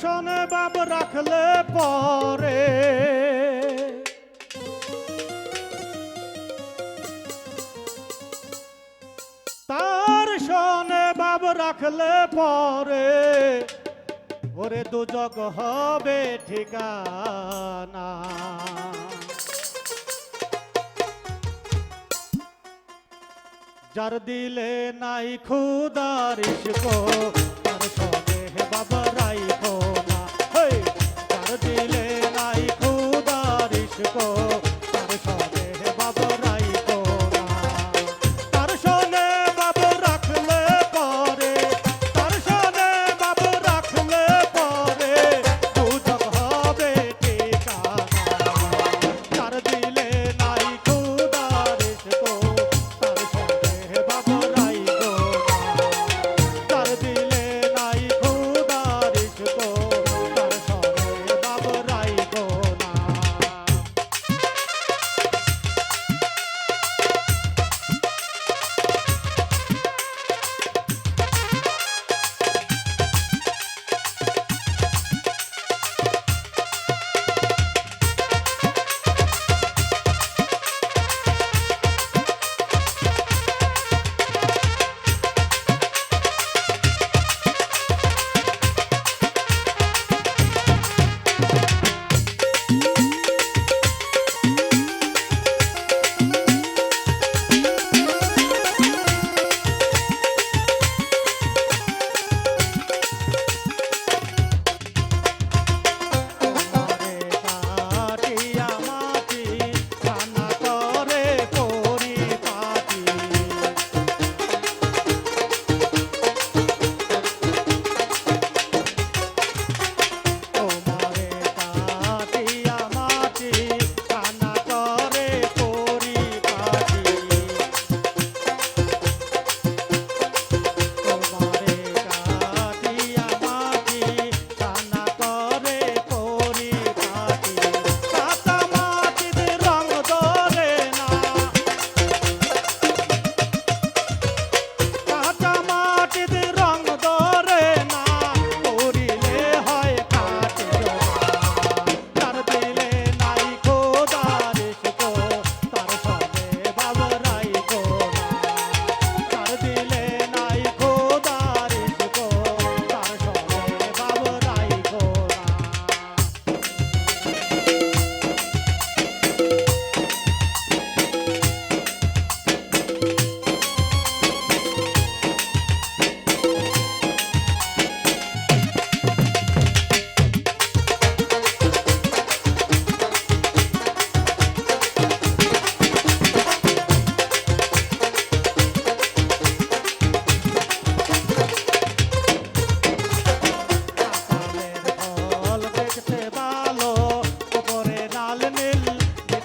শোনে বাব রাখলে পরে। তার শোনে বাব রাখলে পরে। ওরে দুজক হবে ঠিকানা। যার দিলে নাই খুদার ইস্কো তার বাবা রাইখো।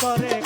করে